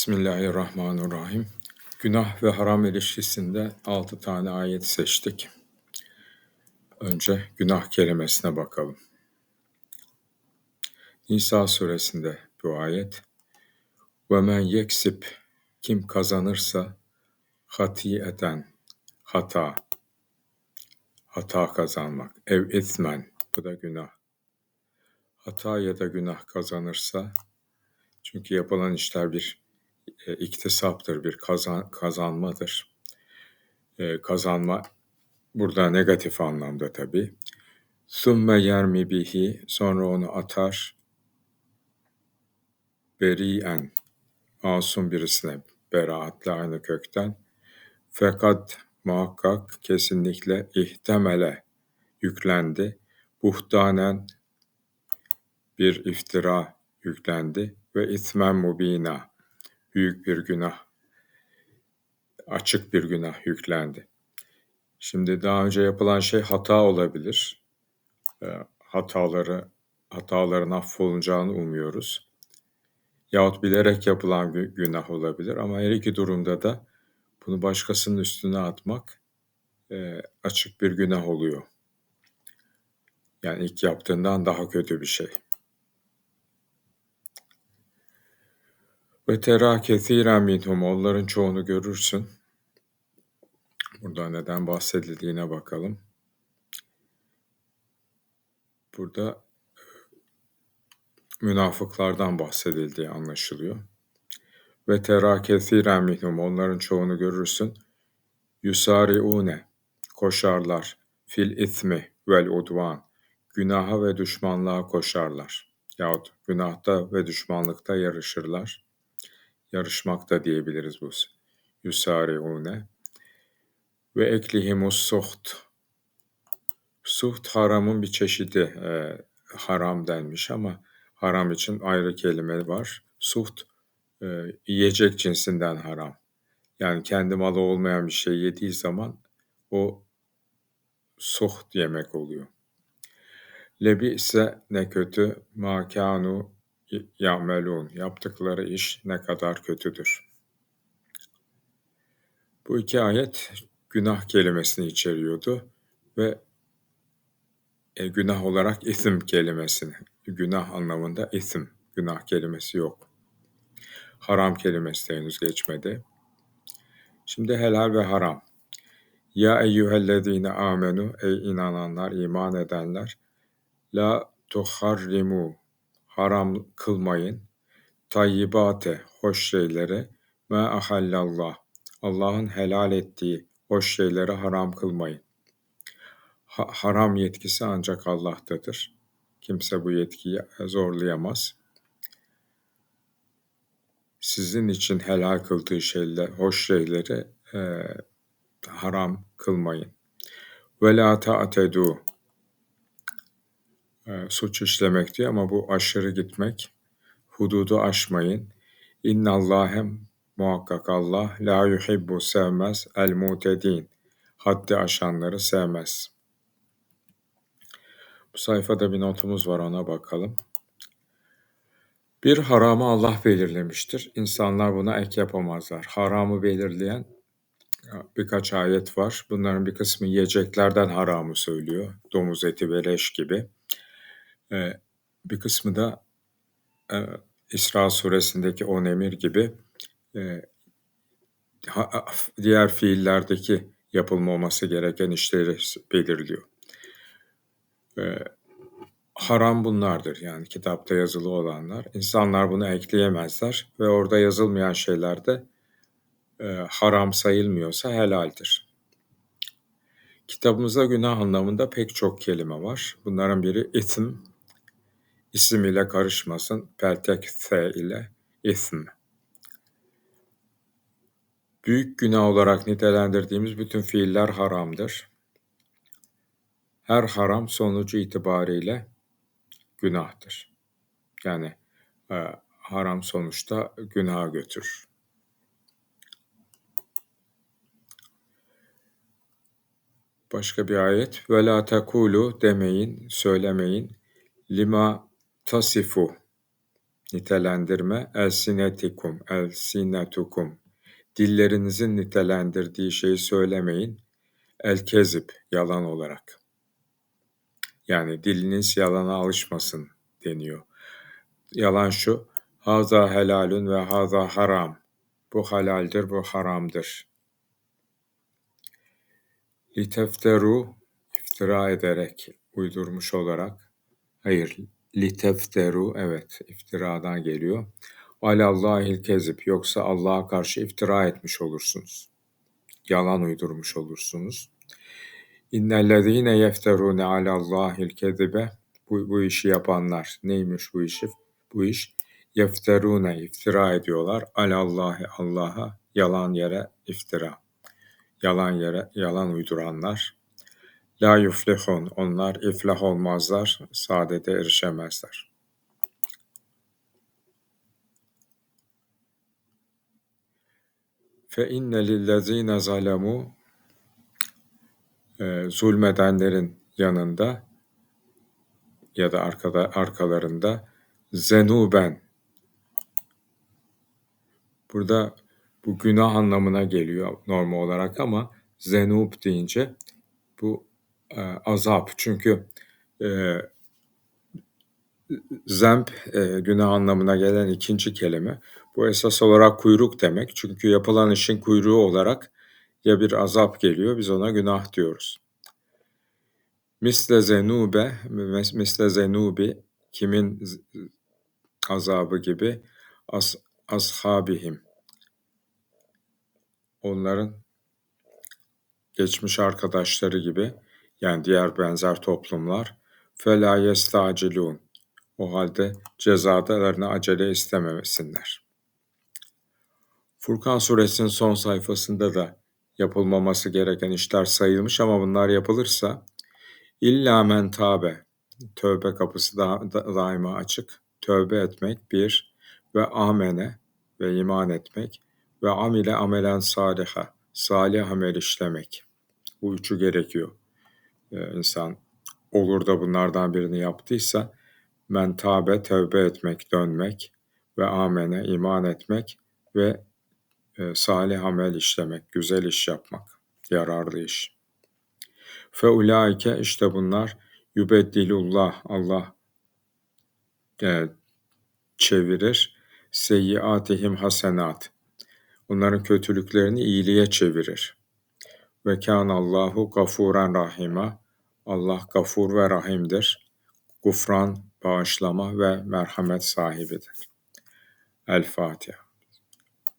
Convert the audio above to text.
Bismillahirrahmanirrahim. Günah ve haram ilişkisinde altı tane ayet seçtik. Önce günah kelimesine bakalım. Nisa suresinde bu ayet. Ve men yeksip kim kazanırsa hatiyeten hata hata kazanmak ev etmen bu da günah. Hata ya da günah kazanırsa çünkü yapılan işler bir e, iktisaptır, bir kazan, kazanmadır. E, kazanma burada negatif anlamda tabi. Sümme yermi bihi sonra onu atar beriyen masum birisine beraatle aynı kökten fakat muhakkak kesinlikle ihtemele yüklendi. Buhtanen bir iftira yüklendi ve ismen mubina büyük bir günah, açık bir günah yüklendi. Şimdi daha önce yapılan şey hata olabilir. E, hataları, hataların affolunacağını umuyoruz. Yahut bilerek yapılan bir günah olabilir ama her iki durumda da bunu başkasının üstüne atmak e, açık bir günah oluyor. Yani ilk yaptığından daha kötü bir şey. Ve tera kethiren minhum onların çoğunu görürsün. Burada neden bahsedildiğine bakalım. Burada münafıklardan bahsedildiği anlaşılıyor. Ve tera kethiren minhum onların çoğunu görürsün. Yusariune koşarlar fil ismi vel udvan günaha ve düşmanlığa koşarlar yahut günahta ve düşmanlıkta yarışırlar yarışmak da diyebiliriz bu. Yusariune ve eklihimus suht. Suht haramın bir çeşidi e, haram denmiş ama haram için ayrı kelime var. Suht e, yiyecek cinsinden haram. Yani kendi malı olmayan bir şey yediği zaman o suht yemek oluyor. Lebi ise ne kötü makanu ya'melun yaptıkları iş ne kadar kötüdür. Bu iki ayet günah kelimesini içeriyordu ve e, günah olarak isim kelimesini, günah anlamında isim, günah kelimesi yok. Haram kelimesi de henüz geçmedi. Şimdi helal ve haram. Ya eyyühellezine amenu ey inananlar, iman edenler la tuharrimu haram kılmayın. Tayyibate, hoş şeylere, ma ahallallah, Allah'ın helal ettiği hoş şeyleri haram kılmayın. Ha, haram yetkisi ancak Allah'tadır. Kimse bu yetkiyi zorlayamaz. Sizin için helal kıldığı şeyler, hoş şeyleri e, haram kılmayın. Ve la ta'tedu e, suç işlemek diye ama bu aşırı gitmek. Hududu aşmayın. İnnallâhem muhakkak Allah la yuhibbu sevmez el mutedin. Haddi aşanları sevmez. Bu sayfada bir notumuz var ona bakalım. Bir haramı Allah belirlemiştir. İnsanlar buna ek yapamazlar. Haramı belirleyen birkaç ayet var. Bunların bir kısmı yiyeceklerden haramı söylüyor. Domuz eti ve leş gibi. Ee, bir kısmı da e, İsra suresindeki on emir gibi e, diğer fiillerdeki yapılmaması gereken işleri belirliyor. E, haram bunlardır yani kitapta yazılı olanlar. İnsanlar bunu ekleyemezler ve orada yazılmayan şeyler de e, haram sayılmıyorsa helaldir. Kitabımızda günah anlamında pek çok kelime var. Bunların biri isim, isim ile karışmasın, peltek s ile isim. Büyük günah olarak nitelendirdiğimiz bütün fiiller haramdır. Her haram sonucu itibariyle günahtır. Yani e, haram sonuçta günaha götürür. Başka bir ayet. Ve la demeyin, söylemeyin. Lima tasifu nitelendirme elsinetikum, elsinetukum. Dillerinizin nitelendirdiği şeyi söylemeyin. El kezip, yalan olarak. Yani diliniz yalana alışmasın deniyor. Yalan şu, haza helalün ve haza haram. Bu halaldir, bu haramdır. Litefteru, iftira ederek, uydurmuş olarak. Hayır, litefteru, evet, iftiradan geliyor. Alallahil kezib, yoksa Allah'a karşı iftira etmiş olursunuz. Yalan uydurmuş olursunuz. İnnellezîne yefterûne alallâhil kezibe bu, bu işi yapanlar. Neymiş bu işi? Bu iş yefterûne iftira ediyorlar. Alallahi Allah'a yalan yere iftira. Yalan yere yalan uyduranlar. La yuflihun onlar iflah olmazlar, saadete erişemezler. Fe inne lillezîne zalemu e, zulmedenlerin yanında ya da arkada arkalarında zenuben burada bu günah anlamına geliyor normal olarak ama zenub deyince bu e, azap çünkü e, zemp e, günah anlamına gelen ikinci kelime bu esas olarak kuyruk demek çünkü yapılan işin kuyruğu olarak ya bir azap geliyor biz ona günah diyoruz. Misle zenube, misle zenubi kimin azabı gibi as, ashabihim. Onların geçmiş arkadaşları gibi yani diğer benzer toplumlar fela yestacilun. O halde cezadalarını acele istememesinler. Furkan suresinin son sayfasında da yapılmaması gereken işler sayılmış ama bunlar yapılırsa İlla men tabe. Tövbe kapısı da, da, daima açık. Tövbe etmek bir ve amene ve iman etmek ve amile amelen saliha. Salih amel işlemek. Bu üçü gerekiyor. Ee, insan olur da bunlardan birini yaptıysa men tabe tövbe etmek, dönmek ve amene iman etmek ve e, salih amel işlemek, güzel iş yapmak, yararlı iş. Feulaike işte bunlar yübeddilullah Allah e, çevirir. Seyyiatihim hasenat. Onların kötülüklerini iyiliğe çevirir. Ve Allahu gafuran rahima. Allah gafur ve rahimdir. Gufran, bağışlama ve merhamet sahibidir. El Fatiha.